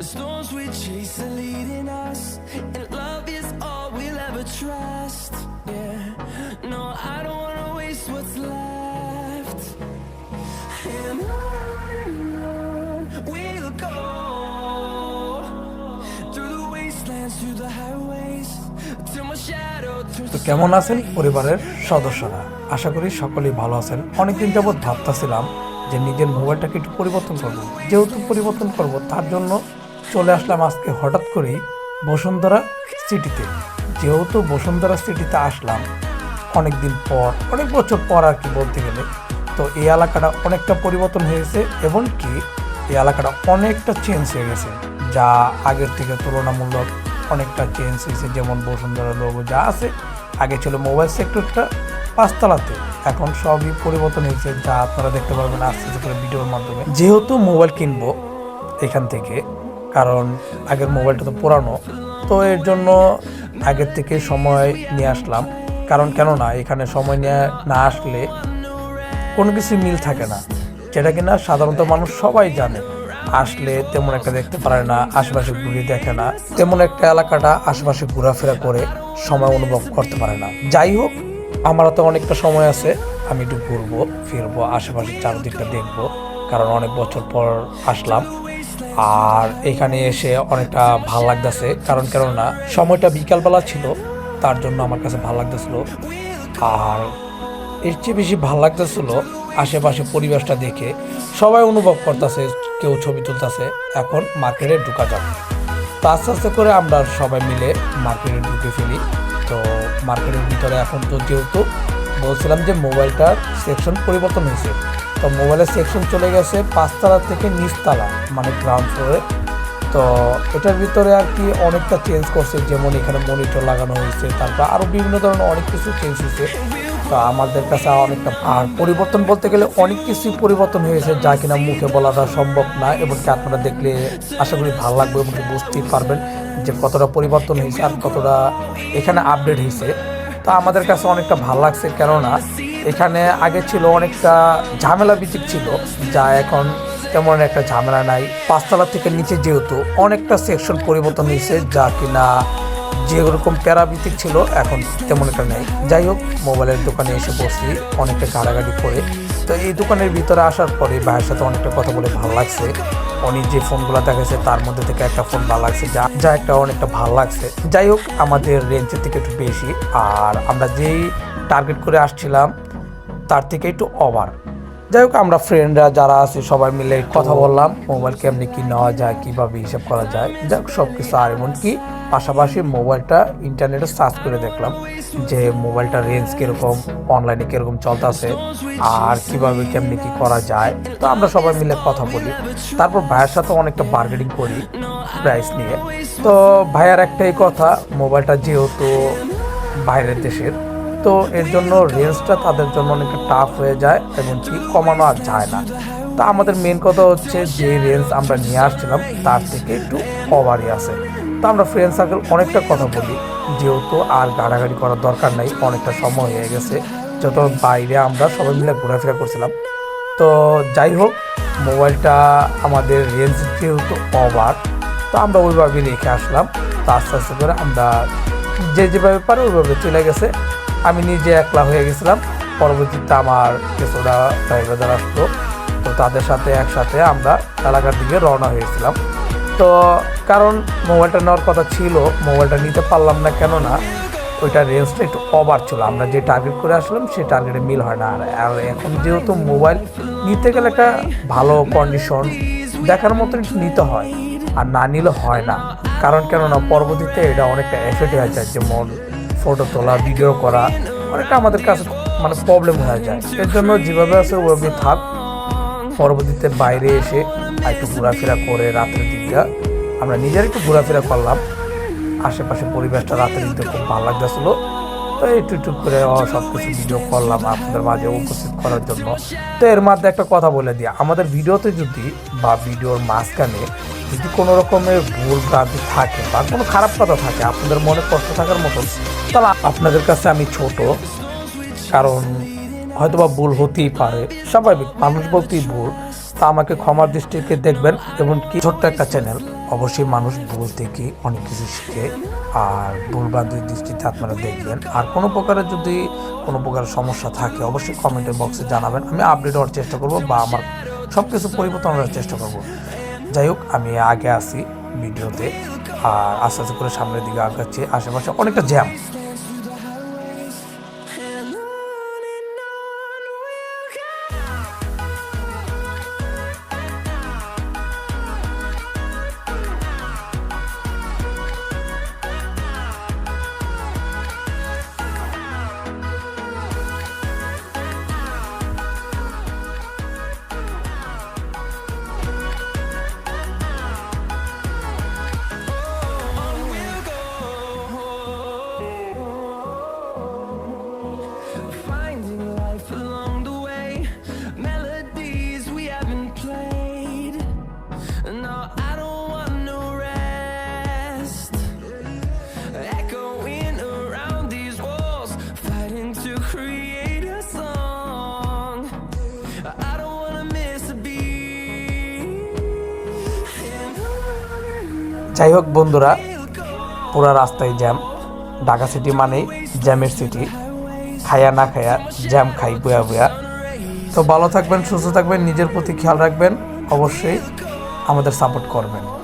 The storms we chase are leading us, and love is all we'll ever trust. Yeah, no, I don't wanna waste what's left. And on we'll go through the wastelands, through the highways, till my shadow turns তো কেমন আছেন পরিবারের সদস্যরা আশা করি সকলেই ভালো আছেন অনেকদিন যাবৎ ভাবতেছিলাম যে নিজের মোবাইলটাকে একটু পরিবর্তন করব। যেহেতু পরিবর্তন করব, তার জন্য চলে আসলাম আজকে হঠাৎ করেই বসুন্ধরা সিটিতে। যেহেতু বসুন্ধরা সিটিতে আসলাম অনেক দিন পর, অনেক বছর পর আর কি বলতে গেলে, তো এই এলাকাটা অনেকটা পরিবর্তন হয়েছে এবং কি এই এলাকাটা অনেকটা চেঞ্জ হয়ে গেছে, যা আগের থেকে তুলনামূলক অনেকটা চেঞ্জ হয়েছে। যেমন বসুন্ধরা লোগো যা আছে আগে ছিল মোবাইল সেক্টরটা পাঁচতলাতে। এখন সবই পরিবর্তন হয়েছে, যা আপনারা দেখতে পারবেন আস্তে আস্তে করে ভিডিওর মাধ্যমে। যেহেতু মোবাইল কিনবো এখান থেকে, কারণ আগের মোবাইলটা তো পুরানো, তো এর জন্য আগের থেকে সময় নিয়ে আসলাম। কারণ কেননা, এখানে সময় নিয়ে না আসলে কোনো কিছু মিল থাকে না। যেটা কিনা সাধারণত মানুষ সবাই জানে। আসলে তেমন একটা দেখতে পারে না, আশেপাশে ঘুরে দেখে না। তেমন একটা এলাকাটা আশেপাশে ঘোরাফেরা করে সময় অনুভব করতে পারে না। যাই হোক আমার তো অনেকটা সময় আছে, আমি একটু ঘুরবো, ফিরবো আশেপাশে চারদিকটা দেখব, কারণ অনেক বছর পর আসলাম। আর এখানে এসে অনেকটা ভালো লাগতেছে, কারণ কেননা সময়টা বিকালবেলা ছিল, তার জন্য আমার কাছে ভালো লাগতেছিল। আর এর চেয়ে বেশি ভালো লাগতেছিল আশেপাশে পরিবেশটা দেখে সবাই অনুভব করতেছে কেউ ছবি তুলতেছে, এখন মার্কেটে ঢুকা যাবে। তো আস্তে আস্তে করে আমরা সবাই মিলে মার্কেটে ঢুকে ফেলি। তো মার্কেটের ভিতরে এখন তো যেহেতু বলছিলাম যে মোবাইলটার সেকশন পরিবর্তন হয়েছে, তো মোবাইলের সেকশন চলে গেছে পাঁচতলা থেকে নিচতলা মানে গ্রাউন্ড ফ্লোরে তো এটার ভিতরে আর কি অনেকটা চেঞ্জ করছে, যেমন এখানে মনিটর লাগানো হয়েছে, তারপর আরও বিভিন্ন ধরনের অনেক কিছু চেঞ্জ হয়েছে। তো আমাদের কাছে অনেকটা আর পরিবর্তন বলতে গেলে অনেক কিছুই পরিবর্তন হয়েছে যা কিনা মুখে বলাটা সম্ভব না এবং কি আপনারা দেখলে আশা করি ভালো লাগবে এবং বুঝতেই পারবেন যে কতটা পরিবর্তন হয়েছে আর কতটা এখানে আপডেট হয়েছে। তো আমাদের কাছে অনেকটা ভালো লাগছে, কেননা এখানে আগে ছিল অনেকটা ঝামেলা বিচিক ছিল, যা এখন তেমন একটা ঝামেলা নাই। পাঁচতলা থেকে নিচে যেহেতু অনেকটা সেকশন পরিবর্তন হয়েছে, যা কিনা যেরকম প্যারাভিত্তিক ছিল, এখন তেমন একটা নেই। যাই হোক, মোবাইলের দোকানে এসে বসি, অনেকটা গাড়াগাড়ি করে। তো এই দোকানের ভিতরে আসার পরে ভাইয়ের সাথে অনেকটা কথা বলে ভালো লাগছে। অনেক যে ফোনগুলো দেখেছে, তার মধ্যে থেকে একটা ফোন ভালো লাগছে, যা যা একটা অনেকটা ভালো লাগছে। যাই হোক, আমাদের রেঞ্জের থেকে একটু বেশি, আর আমরা যেই টার্গেট করে আসছিলাম, তার থেকে একটু ওভার যাই হোক, আমরা ফ্রেন্ডরা যারা আছে, সবাই মিলে কথা বললাম মোবাইল কেমনি কি নেওয়া যায়, কীভাবে হিসাব করা যায়। যাই সব কিছু আর এমনকি পাশাপাশি মোবাইলটা ইন্টারনেটে সার্চ করে দেখলাম যে মোবাইলটা রেঞ্জ কীরকম অনলাইনে কীরকম চলতেছে আর কীভাবে কেমনি কি করা যায়। তো আমরা সবাই মিলে কথা বলি। তারপর ভাইয়ের সাথে অনেকটা বার্গেনিং করি প্রাইস নিয়ে। তো ভাইয়ার একটাই কথা মোবাইলটা যেহেতু বাইরের দেশের তো এর জন্য রেঞ্জটা তাদের জন্য অনেকটা টাফ হয়ে যায় এবং কি কমানো আর যায় না। তা আমাদের মেন কথা হচ্ছে যে রেঞ্জ আমরা নিয়ে আসছিলাম, তার থেকে একটু ওভারই আছে। তো আমরা ফ্রেন্ড সার্কেল অনেকটা কথা বলি, যেহেতু আর গাড়াগাড়ি করার দরকার নাই, অনেকটা সময় হয়ে গেছে। যত বাইরে আমরা সবাই মিলে ঘোরাফেরা করছিলাম। তো যাই হোক মোবাইলটা আমাদের রেঞ্জ যেহেতু ওভার তো আমরা ওইভাবে রেখে আসলাম। তো আস্তে আস্তে করে আমরা যে যেভাবে পারে ওইভাবে চলে গেছে। আমি নিজে একলা হয়ে গেছিলাম। পরবর্তীতে আমার কিছুটা ড্রাইভার আসলো তো তাদের সাথে একসাথে আমরা এলাকার দিকে রওনা হয়েছিলাম। তো কারণ মোবাইলটা নেওয়ার কথা ছিল, মোবাইলটা নিতে পারলাম না কেন না, ওইটা রেঞ্জটা একটু ওভার ছিল। আমরা যে টার্গেট করে আসলাম, সেই টার্গেটে মিল হয় না। আর এখন যেহেতু মোবাইল নিতে গেলে একটা ভালো কন্ডিশন দেখার মতো নিতে হয়। আর না নিলে হয় না। কারণ কেননা, পরবর্তীতে এটা অনেকটা এফেক্ট হয়ে যায় যেমন ফটো তোলা ভিডিও করা, অনেকটা আমাদের কাছে মানে প্রবলেম হয়ে যায়। এর জন্য যেভাবে আছে, ওভাবে থাক। পরবর্তীতে বাইরে এসে একটু ঘোরাফেরা করে রাতের দিকটা, আমরা নিজের একটু ঘোরাফেরা করলাম। আশেপাশে পরিবেশটা রাতের দিকটা খুব ভালো লাগতেছিল। তো একটু একটু করে সব কিছু ভিডিও করলাম আপনাদের মাঝে উপস্থিত করার জন্য। তো এর মধ্যে একটা কথা বলে দিই, আমাদের ভিডিওতে যদি বা ভিডিওর মাঝখানে যদি কোনো রকমের ভুল ভ্রান্তি থাকে বা কোনো খারাপ কথা থাকে, আপনাদের মনে কষ্ট থাকার মতন, তাহলে আপনাদের কাছে আমি ছোট। কারণ হয়তোবা ভুল হতেই পারে। স্বাভাবিক, মানুষ বলতেই ভুল। তা আমাকে ক্ষমার দৃষ্টিকে দেখবেন এবং কি ছোট্ট একটা চ্যানেল অবশ্যই মানুষ ভুল থেকে অনেক কিছু শিখে আর ভুল বান্ধব দৃষ্টিতে আপনারা দেখবেন। আর কোনো প্রকারের যদি কোনো প্রকার সমস্যা থাকে, অবশ্যই কমেন্টের বক্সে জানাবেন। আমি আপডেট হওয়ার চেষ্টা করব বা আমার সব কিছু পরিবর্তন করার চেষ্টা করব। যাই হোক, আমি আগে আসি ভিডিওতে। আর আস্তে আস্তে করে সামনের দিকে আগাচ্ছি। আশেপাশে অনেকটা jam to create a song. I don't wanna miss a beat. যাই হোক বন্ধুরা, পুরা রাস্তায় জ্যাম। ঢাকা সিটি মানেই জ্যামের সিটি। খায়া না খায়া জ্যাম খাই বয়া বয়া। তো ভালো থাকবেন, সুস্থ থাকবেন, নিজের প্রতি খেয়াল রাখবেন। অবশ্যই আমাদের সাপোর্ট করবেন।